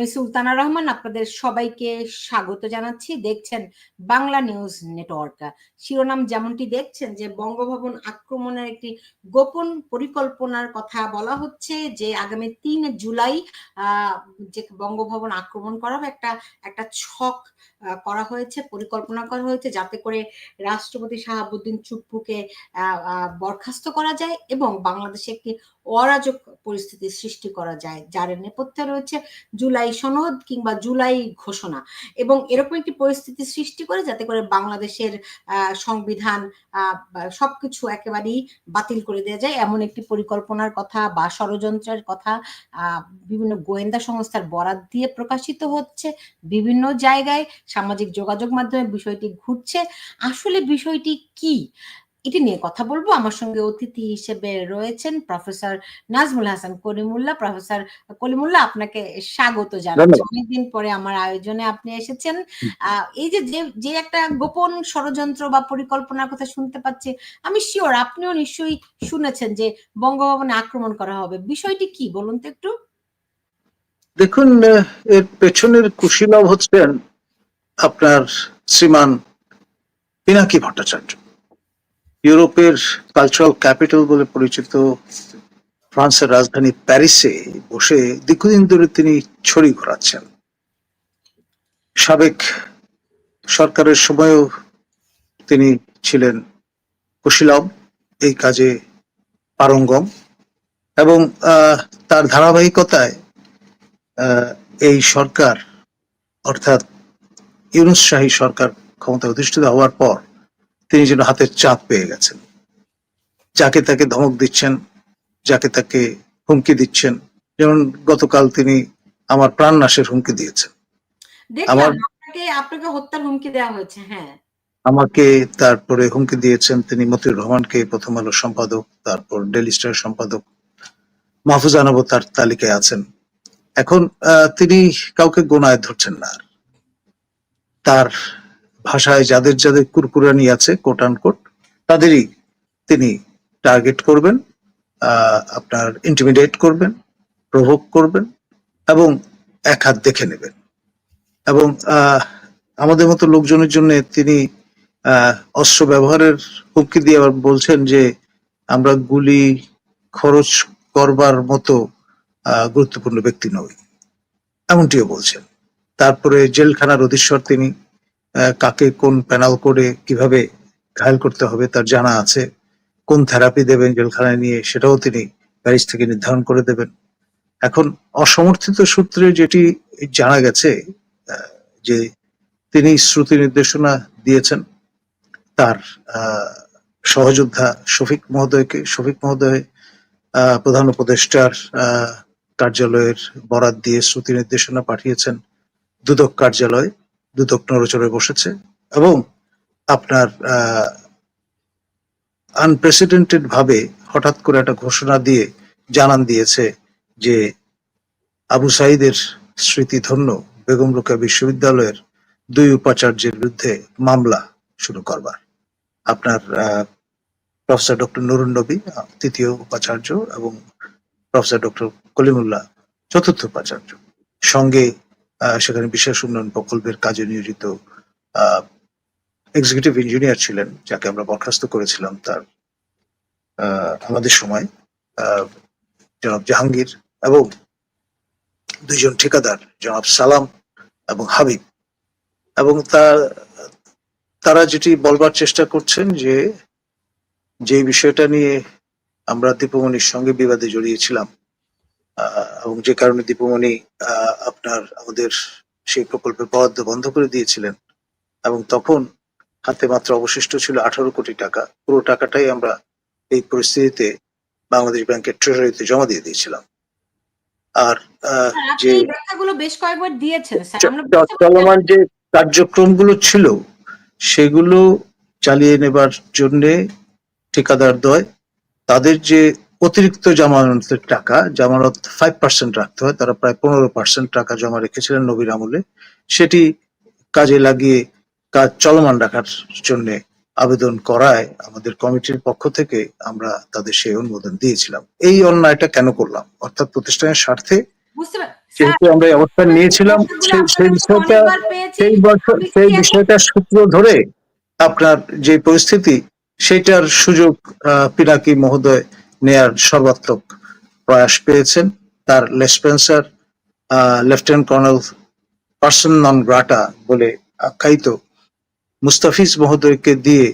আমি সুলতানা রহমান, আপনাদের সবাইকে স্বাগত জানাচ্ছি। দেখছেন বাংলা নিউজ নেটওয়ার্ক। শিরোনাম যেমনটি দেখছেন যে, বঙ্গভবন আক্রমণের একটি গোপন পরিকল্পনার কথা বলা হচ্ছে যে, আগামী তিন জুলাই যে বঙ্গভবন আক্রমণ করা একটা একটা ছক করা হয়েছে, পরিকল্পনা করা হয়েছে যাতে করে রাষ্ট্রপতি শাহাবুদ্দিন চুপ্পুকে বরখাস্ত করা যায় এবং বাংলাদেশে একটি অরাজক পরিস্থিতির সৃষ্টি করা যায়, যার নেপথ্যে রয়েছে জুলাই সনদ কিংবা জুলাই ঘোষণা। এবং এরকম একটি পরিস্থিতি সৃষ্টি করে যাতে করে বাংলাদেশের সংবিধান সবকিছু একেবারেই বাতিল করে দেওয়া যায়। এমন একটি পরিকল্পনার কথা বা ষড়যন্ত্রের কথা বিভিন্ন গোয়েন্দা সংস্থার বরাত দিয়ে প্রকাশিত হচ্ছে বিভিন্ন জায়গায়। সামাজিক যোগাযোগ মাধ্যমে বিষয়টি ঘুরছে। আসলে বিষয়টি কি? এটি নিয়ে কথা বলব। আমার সঙ্গে অতিথি হিসেবে রয়েছেন প্রফেসর নাজমুল হাসান কলিমুল্লাহ প্রফেসর কলিমুল্লাহ আপনাকে স্বাগত জানাচ্ছি। অনেকদিন পরে আমার আয়োজনে আপনি এসেছেন। এই যে যে- একটা গোপন ষড়যন্ত্র বা পরিকল্পনার কথা শুনতে পাচ্ছি আমি শিওর আপনিও নিশ্চয়ই শুনেছেন যে বঙ্গভবনে আক্রমণ করা হবে। বিষয়টি কি? বলুন তো একটু। দেখুন এর পেছনের কুশীলব হচ্ছেন আপনার শ্রীমান পিনাকি ভট্টাচার্য, ইউরোপের কালচারাল ক্যাপিটাল বলে পরিচিত ফ্রান্সের রাজধানী প্যারিসে বসে দীর্ঘদিন ধরে তিনি ছড়ি ঘোরাচ্ছেন। সাবেক সরকারের সময়ও তিনি ছিলেন কুশীলব, এই কাজে পারঙ্গম এবং তার ধারাবাহিকতায় এই সরকার অর্থাৎ ইউনুস শাহী সরকার ক্ষমতায় অধিষ্ঠিত হওয়ার পর তিনি যেন হাতের চাপ পেয়ে গেছেন। যাকে তাকে ধমক দিচ্ছেন যাকে তাকে হুমকি দিচ্ছেন যেমন গতকাল তিনি আমার প্রাণ নাশের হুমকি দিয়েছেন। আমার- আপনাকে হত্যার হুমকি দেওয়া হয়েছে হ্যাঁ। আমাকে তারপরে হুমকি দিয়েছেন তিনি মতিউর রহমানকে প্রথম আলো সম্পাদক তারপর ডেলি স্টার সম্পাদক মাহফুজ আনব তার তালিকায় আছেন। এখন আহ, তিনি কাউকে গোনায় ধরছেন না আর। তার ভাষায় যাদের যাদের কুরকুরানি আছে কোট কোট তাদেরই তিনি টার্গেট করবেন আপনার ইন্টিমিডেট করবেন প্রভোগ করবেন এবং এক হাত দেখে নেবেন। এবং আমাদের মতো লোকজনের জন্য তিনি অস্ত্র ব্যবহারের হুমকি দিয়ে আবার বলছেন যে, আমরা গুলি খরচ করবার মতো গুরুত্বপূর্ণ ব্যক্তি নই। এমনটিও বলছেন। তারপরে জেলখানার অধীশ্বর তিনি কাকে কোন প্যানাল করে কীভাবে ঘায়ল করতে হবে তার জানা আছে। কোন থেরাপি দেবেন জেলখানায় নিয়ে সেটাও তিনি প্যারিস থেকে নির্ধারণ করে দেবেন। এখন অসমর্থিত সূত্রে যেটি জানা গেছে যে তিনি শ্রুতি নির্দেশনা দিয়েছেন, তার সহযোদ্ধা শফিক মহোদয়কে। শফিক মহোদয় প্রধান উপদেষ্টার কার্যালয়ের বরাত দিয়ে শ্রুতি নির্দেশনা পাঠিয়েছেন। দুদক কার্যালয়, দুদক নড়চড়ে বসেছে এবং আপনার আনপ্রেসিডেন্টেড ভাবে হঠাৎ করে একটা ঘোষণা দিয়ে জানান দিয়েছে যে আবু সাইদের স্মৃতিধন্য বেগম রোকেয়া বিশ্ববিদ্যালয়ের দুই উপাচার্যের বিরুদ্ধে মামলা শুরু করবার। আপনার প্রফেসর ডক্টর নুরুন নবী, তৃতীয় উপাচার্য এবং প্রফেসর ডক্টর কলিমুল্লাহ চতুর্থ উপাচার্য। সঙ্গে সেখানে বিশেষ উন্নয়ন প্রকল্পের কাজে নিয়োজিত এক্সিকিউটিভ ইঞ্জিনিয়ার ছিলেন যাকে আমরা বরখাস্ত করেছিলাম তার আমাদের সময় জনাব জাহাঙ্গীর এবং দুইজন ঠিকাদার জনাব সালাম এবং হাবিব। এবং তার তারা যেটি বলবার চেষ্টা করছেন যে যে বিষয়টা নিয়ে আমরা দীপমণির সঙ্গে বিবাদে জড়িয়েছিলাম এবং যে কারণে দীপমণি আহ, আপনার আমাদের সেই প্রকল্পের বরাদ্দ বন্ধ করে দিয়েছিলেন। এবং তখন হাতে মাত্র অবশিষ্ট ছিল আঠারো কোটি টাকা। পুরো টাকাটাই আমরা এই পরিস্থিতিতে বাংলাদেশ ব্যাংকের ট্রেজারিতে জমা দিয়ে দিয়েছিলাম। আর আহ, যে বেশ কয়েকবার দিয়েছেন চলমান যে কার্যক্রমগুলো ছিল সেগুলো চালিয়ে নেবার জন্য ঠিকাদার দয় তাদের যে অতিরিক্ত জামানতের টাকা জামানত ফাইভ পার্সেন্ট রাখতে হয় তারা প্রায় পনেরো পার্সেন্ট টাকা জমা রেখেছিলেন নবীর আমলে। সেটি কাজে লাগিয়ে কাজ চলমান রাখার জন্য আবেদন করায় আমাদের কমিটির পক্ষ থেকে আমরা তাদের সেই অনুমোদন দিয়েছিলাম। এই অন্যায়টা কেন করলাম? অর্থাৎ প্রতিষ্ঠানের স্বার্থে বুঝতে যেহেতু আমরা অবস্থান নিয়েছিলাম সেই সেই বিষয়টা সেই বছর সেই বিষয়টা সূত্র ধরে আপনার যে পরিস্থিতি সেটার সুযোগ আহ, পিনাকি মহোদয় নেয়ার সর্বাত্মক প্রয়াস পেয়েছেন। তার লেসপেন্সার lieutenant colonel persona non grata বলে আখ্যায়িত মুস্তাফিজ মহোদয়কে দিয়ে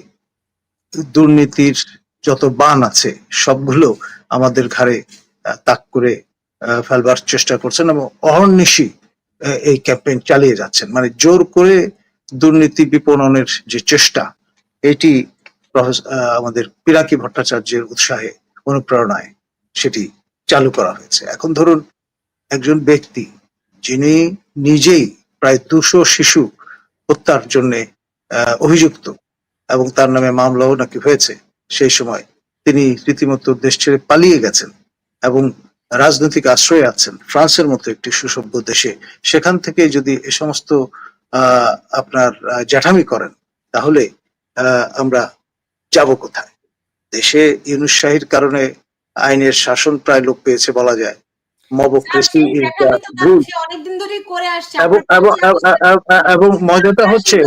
দুর্নীতির যত বান আছে, সবগুলো আমাদের ঘাড়ে তাক করে ফেলবার চেষ্টা করছেন এবং অহর্নিশি এই ক্যাম্পেইন চালিয়ে যাচ্ছেন। মানে জোর করে দুর্নীতি বিপণনের যে চেষ্টা, এটি আমাদের পিরাকি ভট্টাচার্যের উৎসাহে অনুপ্রেরণায় সেটি চালু করা হয়েছে। এখন ধরুন, একজন ব্যক্তি যিনি নিজেই প্রায় দুশো শিশু হত্যার জন্য অভিযুক্ত এবং তার নামে মামলাও নাকি হয়েছে, সেই সময় তিনি রীতিমতো দেশ ছেড়ে পালিয়ে গেছেন এবং রাজনৈতিক আশ্রয়ে আছেন। ফ্রান্সের মতো একটি সুসভ্য দেশে। সেখান থেকে যদি এ সমস্ত আপনার জ্যাঠামি করেন, তাহলে আমরা যাব কোথায়? দেশে ইউনুস শাহির কারণে আইনের শাসন প্রায় লোপ পেয়েছে বলা যায়। মবক্রেসি ইজ দ্য রুল এবং মজাটা হচ্ছে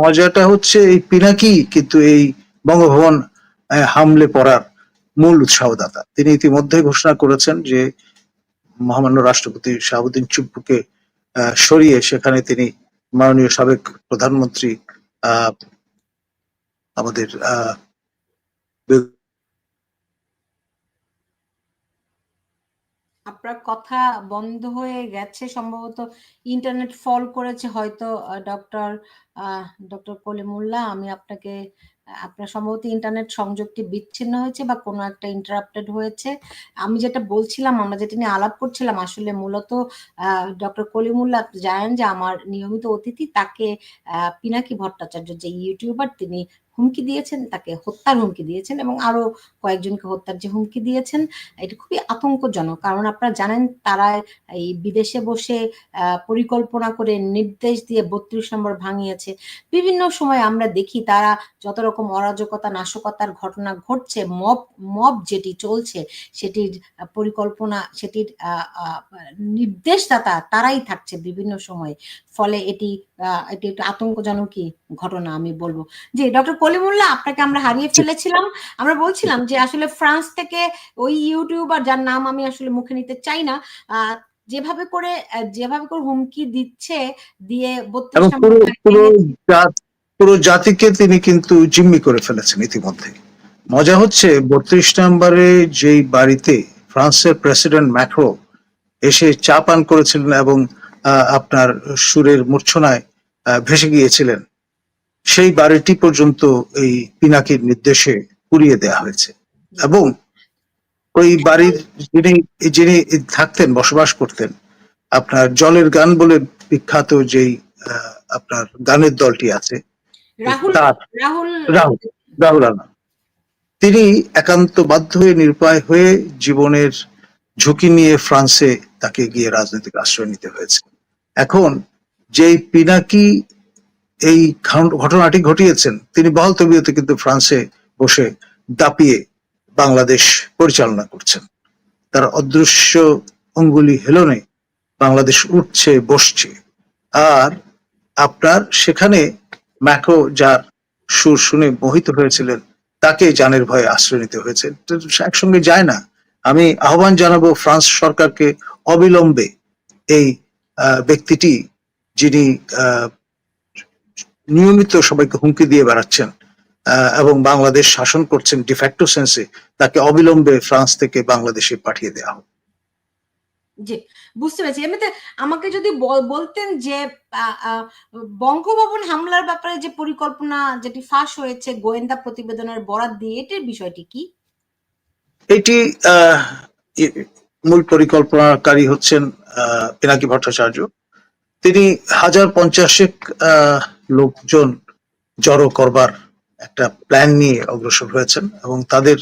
মজাটা হচ্ছে এই পিনাকি কিন্তু এই বঙ্গভবন হামলে পড়ার মূল উৎসাহদাতা। তিনি ইতিমধ্যে ঘোষণা করেছেন যে মহামান্য রাষ্ট্রপতি শাহাবুদ্দিন চুপ্পুকে সরিয়ে সেখানে তিনি মাননীয় সাবেক প্রধানমন্ত্রী আহ, আমাদের আহ, আপনার কথা বন্ধ হয়ে গেছে, সম্ভবত ইন্টারনেট ফল করেছে হয়তো ডক্টর ডক্টর কলিমুল্লাহ আমি আপনাকে, আপনার সম্ভবত ইন্টারনেট সংযোগটি বিচ্ছিন্ন হয়েছে বা কোনো একটা ইন্টারাপ্টেড হয়েছে। আমি যেটা বলছিলাম, আমরা যেটা নিয়ে আলাপ করছিলাম, আসলে মূলত ডক্টর কলিমুল্লা জানেন যে আমার নিয়মিত অতিথি তাকে পিনাকি ভট্টাচার্য, যে ইউটিউবার তিনি হুমকি দিয়েছেন, তাকে হত্যার হুমকি দিয়েছেন এবং আরও কয়েকজনকে হত্যার যে হুমকি দিয়েছেন, এটা খুবই আতঙ্কজনক। কারণ আপনারা জানেন, তারা এই বিদেশে বসে পরিকল্পনা করে নির্দেশ দিয়ে বত্রিশ নম্বর ভাঙিয়েছে। বিভিন্ন সময় আমরা দেখি তারা যত রকম অরাজকতা, নাশকতার ঘটনা ঘটছে, মব মব যেটি চলছে, সেটির পরিকল্পনা, সেটির নির্দেশদাতা তারাই থাকছে বিভিন্ন সময়। ফলে এটি এটি একটা আতঙ্কজনকই ঘটনা আমি বলব। যে ডক্টর কলিমুল্লাহ আপনাকে আমরা হারিয়ে ফেলেছিলাম। আমরা বলছিলাম যে আসলে ফ্রান্স থেকে ওই ইউটিউবার যার নাম আমি আসলে মুখে নিতে চাই না যেভাবে করে যেভাবে করে হুমকি দিচ্ছে দিয়ে পুরো পুরো জাত পুরো জাতিকে তিনি কিন্তু জিম্মি করে ফেলেছেন ইতিমধ্যে। মজা হচ্ছে বত্রিশ নম্বরে যেই বাড়িতে ফ্রান্সের প্রেসিডেন্ট ম্যাক্রো এসে চা পান করেছিলেন এবং আহ, আপনার সুরের মূর্ছনায় আহ, ভেসে গিয়েছিলেন। সেই বাড়িটি পর্যন্ত এই পিনাকির নির্দেশে পুড়িয়ে দেওয়া হয়েছে। এবং ওই বাড়ির যিনি যিনি থাকতেন বসবাস করতেন আপনার জলের গান বলে বিখ্যাত যেই আপনার গানের দলটি আছে রাহুল রাহুল রাহুল রাহুল আনা তিনি একান্ত বাধ্য হয়ে নিরুপায় হয়ে জীবনের ঝুঁকি নিয়ে ফ্রান্সে তাকে গিয়ে রাজনৈতিক আশ্রয় নিতে হয়েছে। এখন যেই পিনাকি এই ঘটনাটি ঘটিয়েছেন। তিনি বহাল তবিয়তে কিন্তু ফ্রান্সে বসে দাপিয়ে বাংলাদেশ পরিচালনা করছেন। তার অদৃশ্য অঙ্গুলি হেলনে বাংলাদেশ উঠছে, বসছে। আর আপনার সেখানে ম্যাকো যার সুর শুনে মোহিত হয়েছিলেন, তাকে জানের ভয়ে আশ্রয় নিতে হয়েছে একসঙ্গে যায় না। আমি আহ্বান জানাব ফ্রান্স সরকারকে অবিলম্বে এই ব্যক্তিটি যিনি নিয়মিত সবাইকে হুমকি দিয়ে বেড়াচ্ছেন এবং বাংলাদেশ শাসন করছেন ডিফ্যাক্টো সেন্সে তাকে অবিলম্বে ফ্রান্স থেকে বাংলাদেশে পাঠিয়ে দেওয়া হোক। জি বুঝতে পেরেছি। এমনিতে আমাকে যদি বলতেন যে বঙ্গভবন হামলার ব্যাপারে যে পরিকল্পনা যেটি ফাঁস হয়েছে গোয়েন্দা প্রতিবেদনের বরাত দিয়ে এটির বিষয়টি কি? এটি আহ, মূল পরিকল্পনাকারী হচ্ছেন পিনাকি ভট্টাচার্য। তিনি হাজার পঞ্চাশেক আহ, লোকজন জড়ো করবার একটা প্ল্যান নিয়ে অগ্রসর হয়েছেন এবং তাদের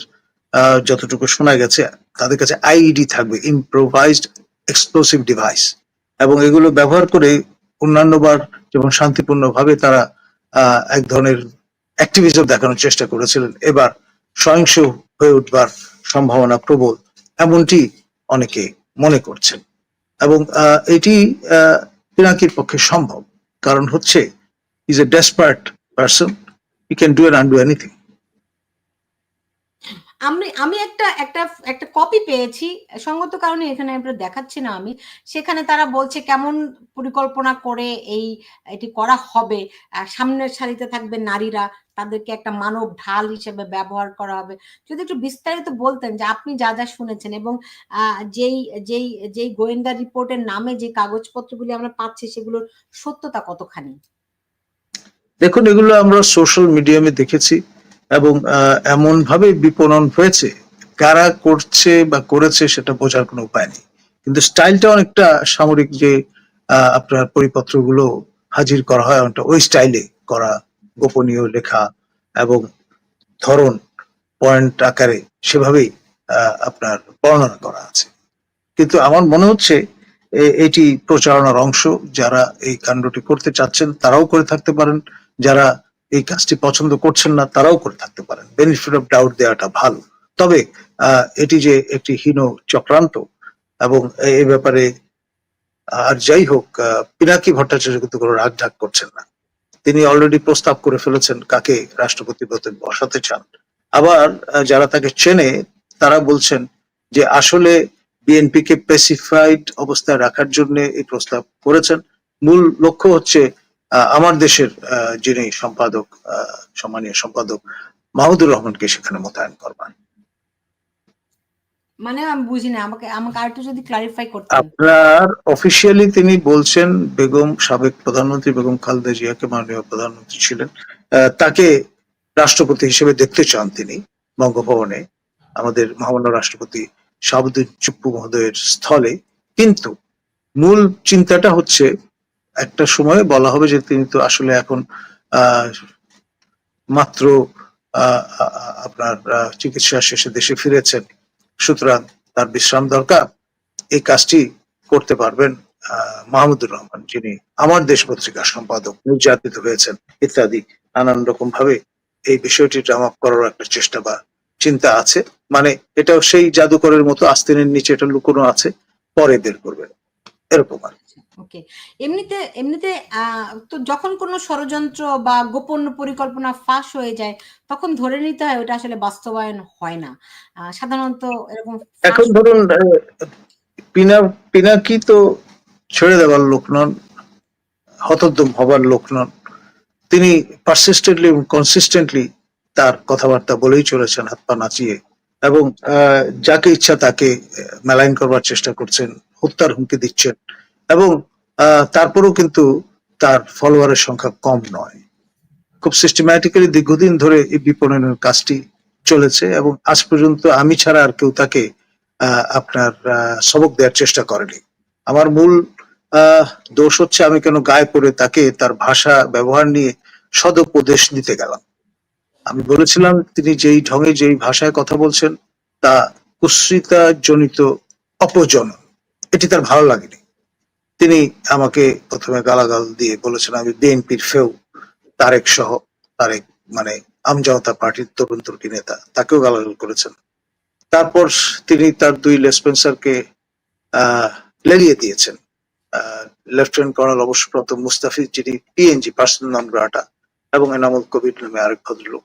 যতটুকু শোনা গেছে, তাদের কাছে আইইডি থাকবে ইম্প্রোভাইজড এক্সপ্লোসিভ ডিভাইস এবং এগুলো ব্যবহার করে অন্যান্যবার যেমন শান্তিপূর্ণভাবে তারা এক ধরনের অ্যাক্টিভিজম দেখানোর চেষ্টা করেছিলেন, এবার সহিংস হয়ে উঠবার সম্ভাবনা প্রবল, এমনটি অনেকে মনে করছেন। এবং এটি পিনাকির পক্ষে সম্ভব, কারণ হচ্ছে is a desperate person he can do and undo anything আমি আমি একটা একটা একটা কপি পেয়েছি। সঙ্গত কারণে এখানে আমরা দেখাচ্ছি না আমি। সেখানে তারা বলছে কেমন পরিকল্পনা করে এই, এটি করা হবে। সামনের সারিতে থাকবে নারীরা। তাদেরকে একটা মানব ঢাল হিসেবে ব্যবহার করা হবে। যদি একটু বিস্তারিত বলতেন যে আপনি যা যা শুনেছেন এবং যেই যেই যেই গোয়েন্দা রিপোর্টের নামে যে কাগজপত্রগুলি আমরা পাচ্ছি সেগুলোর সত্যতা কতখানি? দেখুন, এগুলো আমরা সোশ্যাল মিডিয়ামে দেখেছি এবং এমন ভাবে বিপণন হয়েছে, কারা করছে বা করেছে সেটা বোঝার কোনো উপায় নেই। কিন্তু স্টাইলটা অনেকটা সামরিক যে আপনার পরিপত্রগুলো হাজির করা হয়, অনেকটা ওই স্টাইলে করা গোপনীয় লেখা এবং ধরন পয়েন্ট আকারে সেভাবেই আপনার বর্ণনা করা আছে। কিন্তু আমার মনে হচ্ছে এটি প্রচারণার অংশ। যারা এই কাণ্ডটি করতে চাচ্ছেন, তারাও করে থাকতে পারেন। যারা এই কাজটি পছন্দ করছেন না, তারাও করে থাকতে পারেন। বেনিফিট অফ ডাউট দেওয়াটা ভালো। তবে এটি যে একটি হীন চক্রান্ত এবং এ- ব্যাপারে, আর যাই হোক পিনাকি ভট্টাচার্য কিন্তু কোনো রাগ ঢাক করছেন না। তিনি অলরেডি প্রস্তাব করে ফেলেছেন কাকে রাষ্ট্রপতি পদে বসাতে চান। আবার যারা তাকে চেনে, তারা বলছেন যে আসলে বিএনপি কে পেসিফাইড অবস্থায় রাখার জন্য এই প্রস্তাব করেছেন। মূল লক্ষ্য হচ্ছে আমার দেশের যিনি সম্পাদক সম্মানীয় সম্পাদক মাহমুদুর রহমানকে সেখানে মোতায়েন করবেন। মানে আমি বুঝি না আমাকে আমাকে আরেকটু যদি ক্লারিফাই করতেন আপনার অফিসিয়ালি তিনি বলছেন বেগম সাবেক প্রধানমন্ত্রী বেগম খালেদা জিয়াকে মাননীয় প্রধানমন্ত্রী ছিলেন। আহ, তাকে রাষ্ট্রপতি হিসেবে দেখতে চান তিনি বঙ্গভবনে আমাদের মহামান্য রাষ্ট্রপতি শাহাবুদ্দিন চুপ্পু মহোদয়ের স্থলে। কিন্তু মূল চিন্তাটা হচ্ছে একটা সময়ে বলা হবে যে তিনি তো আসলে এখন মাত্র আপনার চিকিৎসা শেষে দেশে ফিরেছেন। সুতরাং তার বিশ্রাম দরকার। এই কাজটি করতে পারবেন মাহমুদুর রহমান, যিনি আমার দেশ পত্রিকার সম্পাদক, নির্যাতিত হয়েছেন, ইত্যাদি নানান রকম ভাবে এই বিষয়টি ড্রাম আপ করার একটা চেষ্টা বা চিন্তা আছে। মানে এটাও সেই জাদুকরের মতো আস্তিনের নিচে এটা লুকোনো আছে, পরে বের করবেন। এরকম আর। ওকে। এমনিতে এমনিতে তো যখন কোনো ষড়যন্ত্র বা গোপন পরিকল্পনা ফাঁস হয়ে যায়, তখন ধরে নিতে হয় ওটা আসলে বাস্তবায়ন হয় না। সাধারণত এরকম এখন ধরুন পিনা, পিনাকি তো ছেড়ে দেওয়ার লোক নন হবার লোক নন। তিনি পারসিস্টেন্টলি কনসিস্টেন্টলি তার কথাবার্তা বলেই চলেছেন, হাত পা নাচিয়ে। এবং যাকে ইচ্ছা তাকে মেলাইন করবার চেষ্টা করছেন, হত্যার হুমকি দিচ্ছেন। এবং তারপরেও কিন্তু তার ফলোয়ারের সংখ্যা কম নয়। খুব সিস্টেম্যাটিক্যালি দীর্ঘদিন ধরে এই বিপণনের কাজটি চলেছে এবং আজ পর্যন্ত আমি ছাড়া আর কেউ তাকে আপনার সবক দেওয়ার চেষ্টা করেনি। আমার মূল দোষ হচ্ছে আমি কেন গায়ে পড়ে তাকে তার ভাষা, ব্যবহার নিয়ে সদুপদেশ দিতে গেলাম। আমি বলেছিলাম, তিনি যেই ঢঙে যেই ভাষায় কথা বলছেন, তা কুশ্রিতা জনিত অপজন। এটি তার ভালো লাগেনি। তিনি আমাকে প্রথমে গালাগাল দিয়ে বলেছেন, আমি বিএনপির ফেউ, তারেক সহ, তারেক মানে আমজনতা পার্টির তরুণ তুর্কি নেতা। তাকেও গালাগাল করেছেন। তারপর তিনি তার দুই লেসপেন্সারকে আহ লেলিয়ে দিয়েছেন। লেফটেন্যান্ট কর্নেল অবসরপ্রাপ্ত মুস্তাফিজ, যিনি পিএনজি পার্সোনাল নাম গ্রাটা এবং এনামুল কবির নামে আরেক ভদ্রলোক।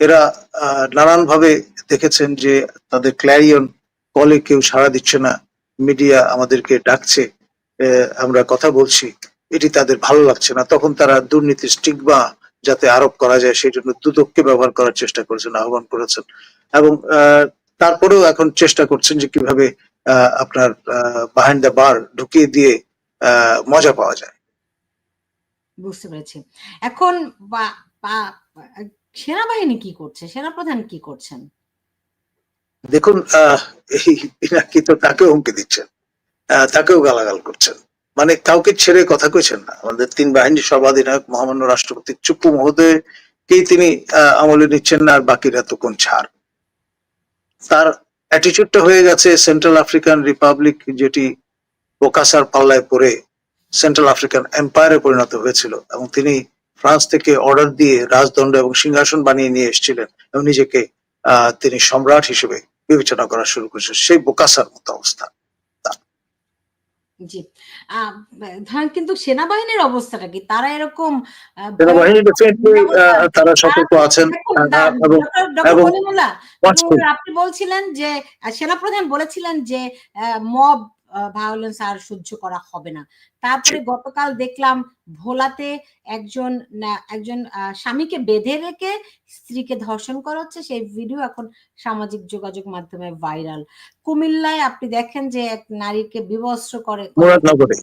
এরা নানান ভাবে দেখেছেন যে তাদের ক্ল্যারিয়ন কলে কেউ সাড়া দিচ্ছে না, মিডিয়া আমাদেরকে ডাকছে। আমরা কথা বলছি এটি তাদের ভালো লাগছে না। তখন তারা দুর্নীতির স্টিগমা যাতে আরোপ করা যায় সেই জন্য দুদককে ব্যবহার করার চেষ্টা করেছেন আহ্বান করেছেন। এবং তারপরেও এখন চেষ্টা করছেন যে কীভাবে আপনার বাহাইন্ড দ্য বার ঢুকিয়ে দিয়ে আহ, মজা পাওয়া যায়। বুঝতে পেরেছি। এখন সেনাবাহিনী কি করছে? সেনাপ্রধান কি করছেন? দেখুন এই পিনাকি তো তাকেও হুমকি দিচ্ছেন। তাকেও গালাগাল করছেন। মানে কাউকে ছেড়ে কথা কইছেন না। আমাদের তিন বাহিনীর সর্বাধিনায়ক মহামান্য রাষ্ট্রপতি চুপ্পু মহোদয়কেই তিনি আমলে নিচ্ছেন না, আর বাকিরা তো কোন ছাড়। তার অ্যাটিচিউডটা হয়ে গেছে সেন্ট্রাল আফ্রিকান রিপাবলিক যেটি বোকাসার পাল্লায় পড়ে সেন্ট্রাল আফ্রিকান এম্পায়ারে পরিণত হয়েছিল এবং তিনি ফ্রান্স থেকে অর্ডার দিয়ে রাজদণ্ড এবং সিংহাসন বানিয়ে নিয়ে এসেছিলেন এবং নিজেকে তিনি সম্রাট হিসেবে বিবেচনা করা শুরু করেছেন সেই বোকাসার মতো অবস্থা। জি। আহ, ধরেন কিন্তু সেনাবাহিনীর অবস্থাটা কি? তারা এরকম সেনাবাহিনী ডেফিনেটলি তারা সতর্ক আছেন এবং আপনি বলছিলেন যে সেনাপ্রধান বলেছিলেন যে মব ভায়োলেন্স আর সহ্য করা হবে না। তারপরে গতকাল দেখলাম ভোলাতে একজন একজন স্বামীকে বেঁধে রেখে স্ত্রীকে ধর্ষণ করা হচ্ছে। সেই ভিডিও এখন সামাজিক যোগাযোগ মাধ্যমে ভাইরাল কুমিল্লায় আপনি দেখেন যে এক নারীকে বিবস্ত্র করে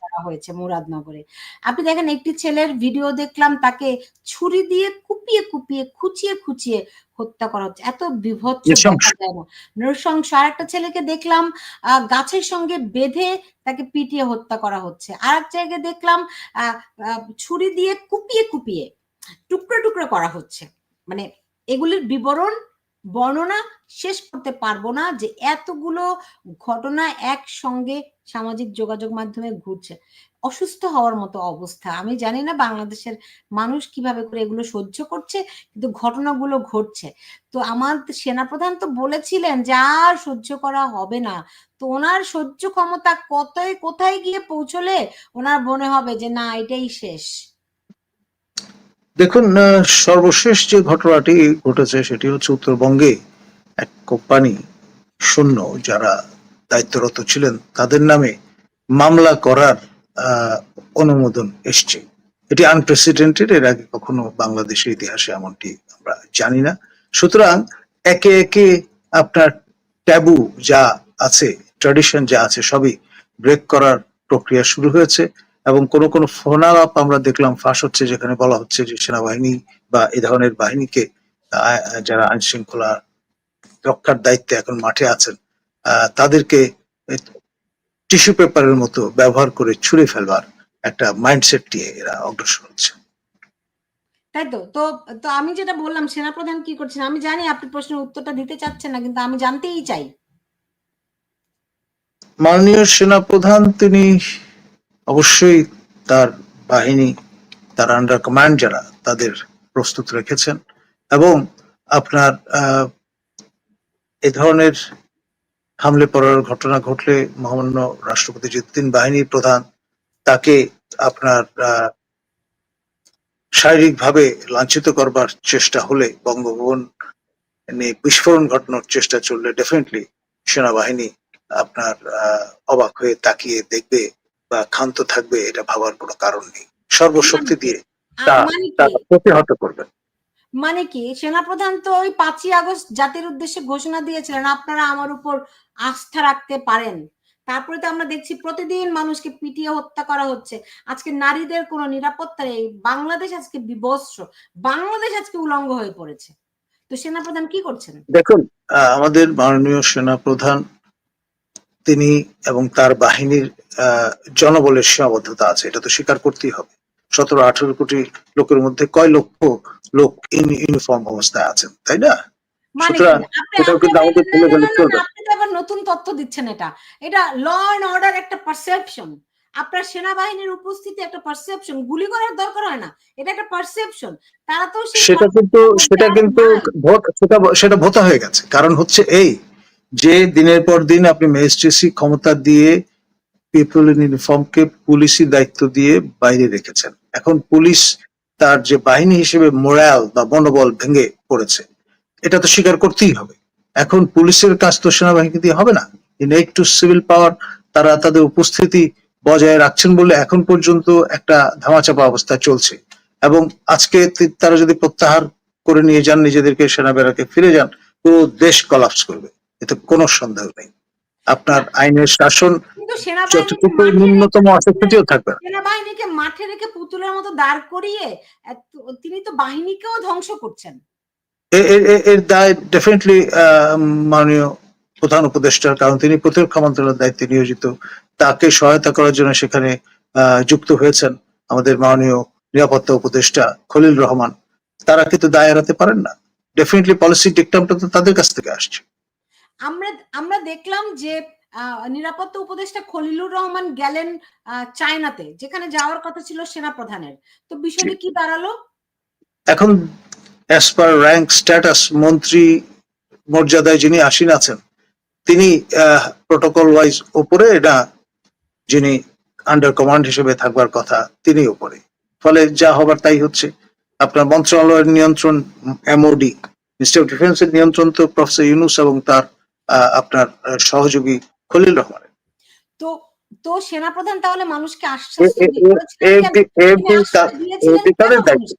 করা হয়েছে মুরাদনগরে। আপনি দেখেন একটি ছেলের ভিডিও দেখলাম তাকে ছুরি দিয়ে কুপিয়ে কুপিয়ে খুচিয়ে খুচিয়ে হত্যা করা হচ্ছে। এত বিভৎস নৃশংস। আর একটা ছেলেকে দেখলাম গাছের সঙ্গে বেঁধে তাকে পিটিয়ে হত্যা করা হচ্ছে। আর এক জায়গায় দেখলাম ছুরি দিয়ে কুপিয়ে কুপিয়ে টুকরো টুকরো করা হচ্ছে। মানে এগুলির বিবরণ বর্ণনা শেষ করতে পারব না যে এতগুলো ঘটনা একসঙ্গে সামাজিক যোগাযোগ মাধ্যমে ঘুরছে। অসুস্থ হওয়ার মতো অবস্থা। আমি জানি না বাংলাদেশের মানুষ কীভাবে করে এগুলো সহ্য করছে, কিন্তু ঘটনাগুলো ঘটছে। তো আমার সেনাপ্রধান তো বলেছিলেন যে আর সহ্য করা হবে না। তো ওনার সহ্য ক্ষমতা কতই, কোথায় গিয়ে পৌঁছলে ওনার মনে হবে যে না, এটাই শেষ? দেখুন সর্বশেষ যে ঘটনাটি ঘটেছে সেটি হচ্ছে উত্তরবঙ্গে এক কোম্পানি শূন্য যারা দায়িত্বরত ছিলেন, তাদের নামে মামলা করার অনুমোদন এসছে। এটি আনপ্রেসিডেন্টেড এর আগে কখনো বাংলাদেশের ইতিহাসে এমনটি আমরা জানি না। সুতরাং একে একে আপনার ট্যাবু যা আছে ট্র্যাডিশন যা আছে, সবই ব্রেক করার প্রক্রিয়া শুরু হয়েছে এবং কোন কোন ফোন আপ আমরা দেখলাম, ফাঁস হচ্ছে, যেখানে বলা হচ্ছে যে সেনাবাহিনী বা এ ধরনের বাহিনীকে যারা আইন শৃঙ্খলা রক্ষার দায়িত্বে এখন মাঠে আছেন তাদেরকে টিস্যু পেপারের মতো ব্যবহার করে ছুঁড়ে ফেলবার একটা মাইন্ডসেট নিয়ে এরা অগ্রসর হচ্ছে। তাই তো? তো তো আমি যেটা বললাম সেনাপ্রধান কি করছেন? আমি জানি আপনি প্রশ্নের উত্তরটা দিতে চাচ্ছেন না কিন্তু আমি জানতেই চাই। মাননীয় সেনাপ্রধান তিনি অবশ্যই তার বাহিনী তার আন্ডার কমান্ড যারা তাদের প্রস্তুত রেখেছেন এবং আপনার আহ, এ ধরনের হামলে পড়ার ঘটনা ঘটলে মহামান্য রাষ্ট্রপতি যে তিন বাহিনীর প্রধান তাকে আপনার শারীরিকভাবে লাঞ্ছিত করবার চেষ্টা হলে বঙ্গভবন নিয়ে বিস্ফোরণ ঘটানোর চেষ্টা চললে ডেফিনেটলি সেনাবাহিনী আপনার আহ, অবাক হয়ে তাকিয়ে দেখবে বা ক্ষান্ত থাকবে এটা ভাবার কোনো কারণ নেই। সর্বশক্তি দিয়ে তা- প্রতিহত করবে। মানে কি? সেনাপ্রধান তো ওই পাঁচই আগস্ট জাতির উদ্দেশ্যে ঘোষণা দিয়েছিলেন, আপনারা আমার উপর আস্থা রাখতে পারেন। তারপরে তো আমরা দেখছি প্রতিদিন মানুষকে পিটিয়ে হত্যা করা হচ্ছে। আজকে নারীদের কোনো নিরাপত্তা নেই। বাংলাদেশ আজকে বিবস্ত্র। বাংলাদেশ আজকে উলঙ্গ হয়ে পড়েছে। তো সেনাপ্রধান কি করছেন? দেখুন আমাদের মাননীয় সেনাপ্রধান, তিনি এবং তার বাহিনীর জনবলের সীমাবদ্ধতা আছে। এটা তো স্বীকার করতেই হবে। সতেরো আঠারো কোটি লোকের মধ্যে কয় লক্ষ লোক ইন ইউনিফর্ম অবস্থায় আছেন তাই না? মানে নতুন তথ্য দিচ্ছেন এটা। এটা ল এন্ড অর্ডার একটা পারসেপশন আপনার সেনাবাহিনীর উপস্থিতি একটা পারসেপশন গুলি করার দরকার হয় না। এটা একটা পারসেপশন তারা তো সেটা কিন্তু সেটা কিন্তু সেটা সেটা ভোতা হয়ে গেছে। কারণ হচ্ছে এই যে দিনের পর দিন আপনি ম্যাজিস্ট্রেসি ক্ষমতা দিয়ে পিপল ইন ইউনিফর্মকে পুলিশি দায়িত্ব দিয়ে বাইরে রেখেছেন। এখন পুলিশ তার যে বাহিনী হিসেবে মোরাল বা মনোবল ভেঙে পড়েছে, এটা তো স্বীকার করতেই হবে। এখন পুলিশের কাজ তো সেনাবাহিনী দিয়ে হবে না। টু সিভিল পাওয়ার তারা তাদের উপস্থিতি বজায় রাখছেন বলে এখন পর্যন্ত একটা ধামাচাপা অবস্থা চলছে। এবং আজকে তারা যদি প্রত্যাহার করে নিয়ে যান, নিজেদেরকে সেনা বেড়াকে ফিরে যান, পুরো দেশ কলাপস করবে। এতে কোনো সন্দেহ নেই। আপনার আইনের শাসন সেনাবাহিনীকে যতটুকু মাঠে ন্যূনতম রেখে- অস্বীকৃতিও থাকবে। সেনাবাহিনীকে মাঠে রেখে পুতুলের মতো দাঁড় করিয়ে তিনি তো বাহিনীকেও ধ্বংস করছেন। এর দায় ডেফিনেটলি মাননীয় প্রধান উপদেষ্টার কারণ তিনি প্রতিরক্ষা মন্ত্রণালয়ের দায়িত্বে নিয়োজিত। তাকে সহায়তা করার জন্য সেখানে আহ, যুক্ত হয়েছেন আমাদের মাননীয় নিরাপত্তা উপদেষ্টা খলিল রহমান। তারা কিন্তু দায় এড়াতে পারেন না। ডেফিনেটলি পলিসি ডিকটামটা তো তাদের কাছ থেকে আসছে। আমরা আমরা দেখলাম যে নিরাপত্তা উপদেষ্টা খলিলুর রহমান গেলেন চায়নাতে, যেখানে যাওয়ার কথা ছিল সেনা প্রধানের তো বিষয়টি কি দাঁড়াল? এখন অ্যাজ পার র্যাঙ্ক স্ট্যাটাস মন্ত্রী মর্যাদায় যিনি আসীন আছেন, তিনি প্রোটোকল ওয়াইজ ওপরে এটা যিনি আন্ডার কমান্ড হিসেবে থাকবার কথা, তিনি উপরে। ফলে যা হবার তাই হচ্ছে। আপনার মন্ত্রণালয়ের নিয়ন্ত্রণ এমওডি মিনিস্টার অফ ডিফেন্সের নিয়ন্ত্রণ তো প্রফেসর ইউনুস এবং তার আপনার সহযোগী খলিল রহমান তো তো সেনাপ্রধান তাহলে মানুষকে আশ্বাস এ- এ- দিয়েছিলেন কেন? এ- এ- তিনি আশ্বাস তা- দিয়েছিলেন এটি তাদের কেন দায়িত্ব।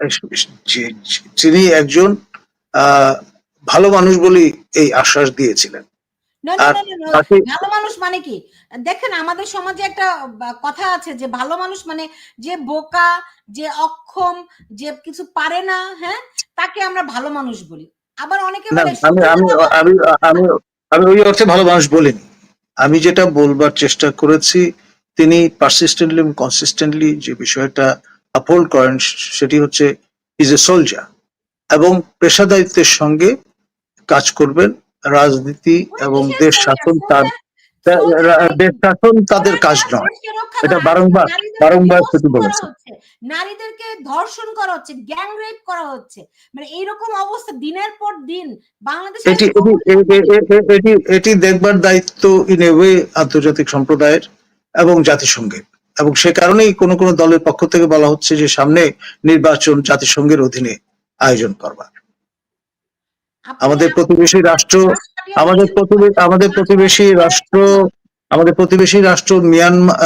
মানুষকে? যে- যে- তিনি একজন ভালো মানুষ বলেই এই আশ্বাস দিয়েছিলেন ভালো মানুষ মানে কি দেখেন আমাদের সমাজে একটা কথা আছে যে ভালো মানুষ মানে যে বোকা যে অক্ষম যে কিছু পারে না হ্যাঁ তাকে আমরা ভালো মানুষ বলি আবার অনেকে বলে আমি আমি আমি আমি আমি ওই অর্থে ভালো মানুষ বলিনি। আমি যেটা বলবার চেষ্টা করেছি তিনি পারসিস্টেন্টলি এবং কনসিস্টেন্টলি যে বিষয়টা আপহোল্ড করেন সেটি হচ্ছে ইজ এ সোলজার এবং পেশাদারিত্বের সঙ্গে কাজ করবেন রাজনীতি এবং দেশ শাসন তার দেশ শাসন তাদের কাজ নয় এটা বারংবার বারংবার সেটি বলেছে। নারীদেরকে ধর্ষণ করা হচ্ছে গ্যাং রেপ করা হচ্ছে মানে এইরকম অবস্থা দিনের পর দিন বাংলাদেশে এটি এটি দেখবার দায়িত্ব ইন এ ওয়ে আন্তর্জাতিক সম্প্রদায়ের এবং জাতিসংঘের। এবং সে কারণেই কোনো কোনো দলের পক্ষ থেকে বলা হচ্ছে যে সামনে নির্বাচন জাতিসংঘের অধীনে আয়োজন করবার। আমাদের প্রতিবেশী রাষ্ট্র আমাদের আমাদের প্রতিবেশী রাষ্ট্র, আমাদের প্রতিবেশী রাষ্ট্র মিয়ানমার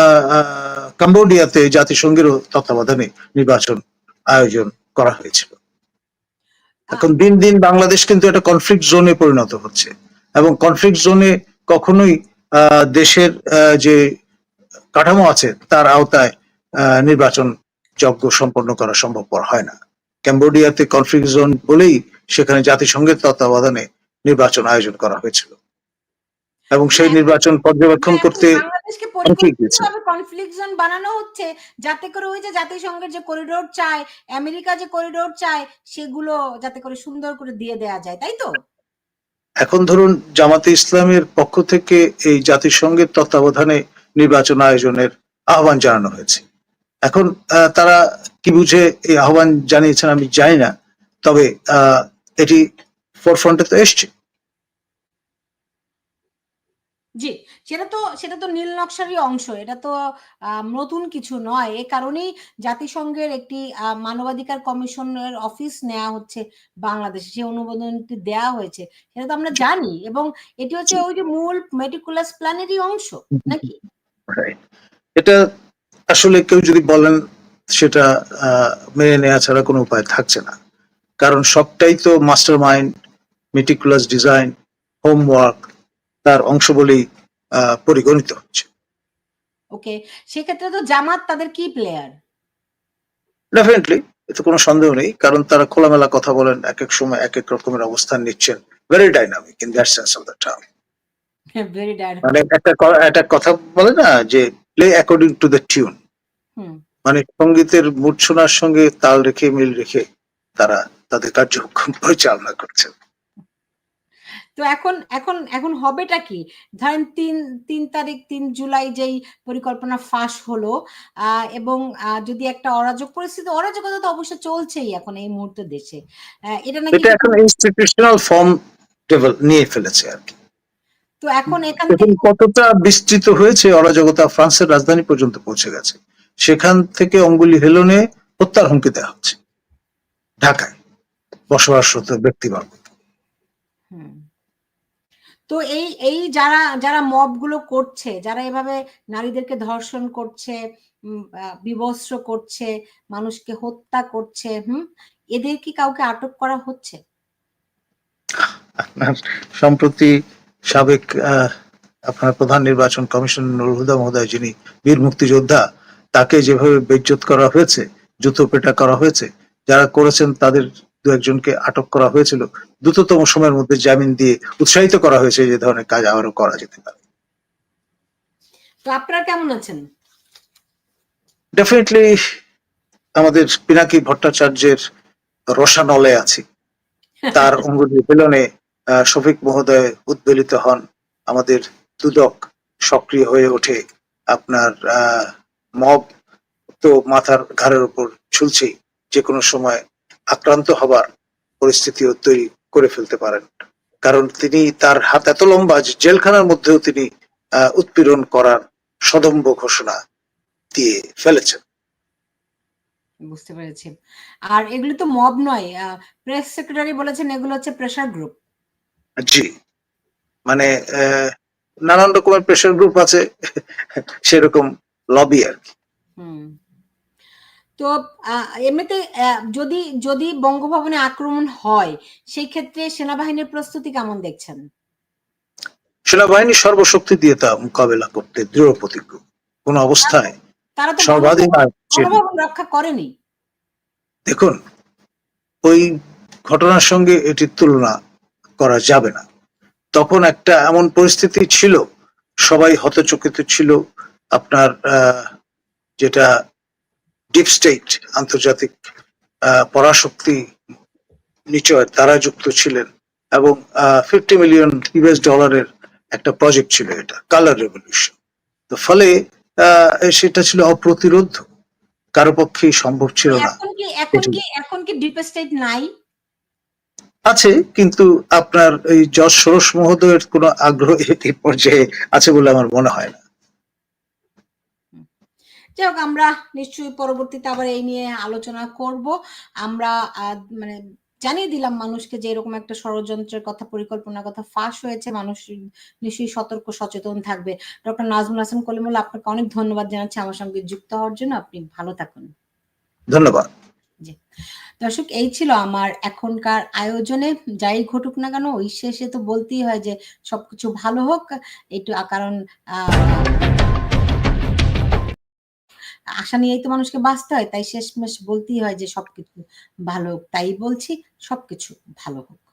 কাম্বোডিয়াতে জাতিসংঘের তত্ত্বাবধানে নির্বাচন আয়োজন করা হয়েছিল। এখন দিন দিন বাংলাদেশ কিন্তু একটা কনফ্লিক্ট জোনে পরিণত হচ্ছে এবং কনফ্লিক্ট জোনে কখনোই দেশের যে কাঠামো আছে তার আওতায় নির্বাচন যজ্ঞ সম্পন্ন করা সম্ভবপর হয় না। ক্যাম্বোডিয়াতে কনফ্লিক্ট জোন বলেই সেখানে জাতিসংঘের তত্ত্বাবধানে নির্বাচন আয়োজন করা হয়েছিল। এবং সেই নির্বাচন পর্যবেক্ষণ করতে বাংলাদেশকে অনেকেই গেছে। পরিকল্পিতভাবে কনফ্লিক্ট জোন বানানো হচ্ছে যাতে করে ওই যে জাতিসংঘের যে করিডোর চায় আমেরিকা যে করিডোর চায় সেগুলো যাতে করে সুন্দর করে দিয়ে দেয়া যায় তাই তো? এখন ধরুন জামাতে ইসলামের পক্ষ থেকে এই জাতিসংঘের তত্ত্বাবধানে নির্বাচন আয়োজনের আহ্বান জানানো হয়েছে। এখন তারা কি বুঝে এই আহ্বান জানিয়েছেন আমি জানি না তবে আহ, এটি ফোরফ্রন্টে তো এসছে জি সেটা তো সেটা তো নীল নকশারই অংশ এটা তো নতুন কিছু নয়। এ কারণেই জাতিসংঘের একটি মানবাধিকার কমিশনের অফিস নেওয়া হচ্ছে বাংলাদেশে সেই অনুমোদনটি দেওয়া হয়েছে। সেটা তো আমরা জানি এবং এটি হচ্ছে ওই যে মূল মেটিকুলাস প্ল্যানেরই অংশ নাকি? এটা আসলে কেউ যদি বলেন সেটা আহ, মেনে নেওয়া ছাড়া কোনো উপায় থাকছে না। কারণ সবটাই তো master mind meticulous design homework তার অংশ বলেই পরিগণিত হচ্ছে। ওকে সেক্ষেত্রে তো জামাত তাদের কি প্লেয়ার ডেফিনেটলি এতে কোনো সন্দেহ নেই কারণ তারা খোলামেলা কথা বলেন এক এক সময় এক এক রকমের অবস্থান নিচ্ছেন। Very dynamic in that sense of the term মানে একটা একটা কথা বলে না যে play according to the tune মানে সঙ্গীতের মূর্ছনার সঙ্গে তাল রেখে মিল রেখে তারা তাদের কার্যক্রম পরিচালনা করছেন। তো এখন এখন এখন হবেটা কি? ধরেন তিন তিন তারিখ তিন জুলাই যেই পরিকল্পনা ফাঁস হলো এবং যদি একটা অরাজক পরিস্থিতি অরাজকতা তো অবশ্য চলছেই এখন এই মুহূর্তে দেশে। এটা নাকি এটা এখন ইনস্টিটিউশনাল ফর্ম নিয়ে ফেলেছে আর কি। তো এখন এখান থেকে কতটা বিস্তৃত হয়েছে অরাজকতা ফ্রান্সের রাজধানী পর্যন্ত পৌঁছে গেছে? সেখান থেকে অঙ্গুলি হেলনে হত্যার হুমকি দেওয়া হচ্ছে। ঢাকায় বসবাসরত ব্যক্তিবর্গ। হুম। তো এই এই যারা যারা মবগুলো করছে, যারা এভাবে নারীদেরকে ধর্ষণ করছে বিবস্ত্র করছে, মানুষকে হত্যা করছে, হুম? এদের কি কাউকে আটক করা হচ্ছে? আপনার সম্প্রতি সাবেক আপনার প্রধান নির্বাচন কমিশন নুরুল হুদা মহোদয়, যিনি বীর মুক্তিযোদ্ধা, তাকে যেভাবে বেজ্জত করা হয়েছে, জুতো পেটা করা হয়েছে, যারা করেছেন তাদের দু একজনকে আটক করা হয়েছিল। দ্রুততম সময়ের মধ্যে জামিন দিয়ে উৎসাহিত করা হয়েছে যে ধরনের কাজ আবারও করা যেতে পারে। তো আপনারা কেমন আছেন? ডেফিনেটলি আমাদের পিনাকি ভট্টাচার্যের রসানলে আছি। তার অঙ্গুলি আহ, শফিক মহোদয় উদ্বেলিত হন। আমাদের দুদক সক্রিয় হয়ে ওঠে। আপনার আহ, মব তো মাথার ঘাড়ের উপর ঝুলছেই। যে কোনো সময় আক্রান্ত হবার পরিস্থিতিও তৈরি করে ফেলতে পারেন। কারণ তিনি তার হাত এত লম্বা যে জেলখানার মধ্যেও তিনি আহ, উৎপীড়ন করার সদম্ভ ঘোষণা দিয়ে ফেলেছেন। বুঝতে পেরেছি। আর এগুলো তো মব নয় প্রেস সেক্রেটারি বলেছেন এগুলো হচ্ছে প্রেসার গ্রুপ। জি। মানে নানান রকমের প্রেশার গ্রুপ আছে সেরকম লবি আর কি। হুম। তো এমনিতে যদি যদি বঙ্গভবনে আক্রমণ হয় সেই ক্ষেত্রে সেনাবাহিনীর প্রস্তুতি কেমন দেখছেন? সেনাবাহিনী সর্বশক্তি দিয়ে তা মোকাবেলা করতে দৃঢ় প্রতিজ্ঞ। কোন অবস্থায় তারা তো সর্বাধিক রক্ষা করেনি। দেখুন ওই ঘটনার সঙ্গে এটির তুলনা করা যাবে না। তখন একটা এমন পরিস্থিতি ছিল সবাই হতচকিত ছিল। আপনার আহ, যেটা ডিপ স্টেট আন্তর্জাতিক পরাশক্তি নিচয় তারা যুক্ত ছিলেন এবং ফিফটি মিলিয়ন ইউএস ডলারের একটা প্রজেক্ট ছিল এটা কালার রেভলিউশন তো ফলে সেটা ছিল অপ্রতিরোধ কারও পক্ষেই সম্ভব ছিল না এখন কি এখন কি এখন কি ডিপ স্টেট নাই? আছে কিন্তু আপনার এই যশ ষোড়শ মহোদয়ের কোনো আগ্রহ এই পর্যায়ে আছে বলে আমার মনে হয় না। যাই হোক আমরা নিশ্চয়ই পরবর্তীতে আবার এই নিয়ে আলোচনা করব। আমরা মানে জানিয়ে দিলাম মানুষকে যে এরকম একটা ষড়যন্ত্রের কথা পরিকল্পনার কথা ফাঁস হয়েছে। মানুষ নিশ্চয়ই সতর্ক সচেতন থাকবে। ডক্টর নাজমুল হাসান কলিমুল্লাহ আপনাকে অনেক ধন্যবাদ জানাচ্ছি আমার সঙ্গে যুক্ত হওয়ার জন্য। আপনি ভালো থাকুন। ধন্যবাদ। দর্শক এই ছিল আমার এখনকার আয়োজনে। যাই ঘটুক না কেন ওই শেষে তো বলতেই হয় যে সবকিছু ভালো হোক। একটু কারণ আহ, আশা নিয়েই তো মানুষকে বাঁচতে হয়, তাই শেষমেশ বলতেই হয় যে সবকিছু ভালো তাই বলছি, সবকিছু ভালো হোক।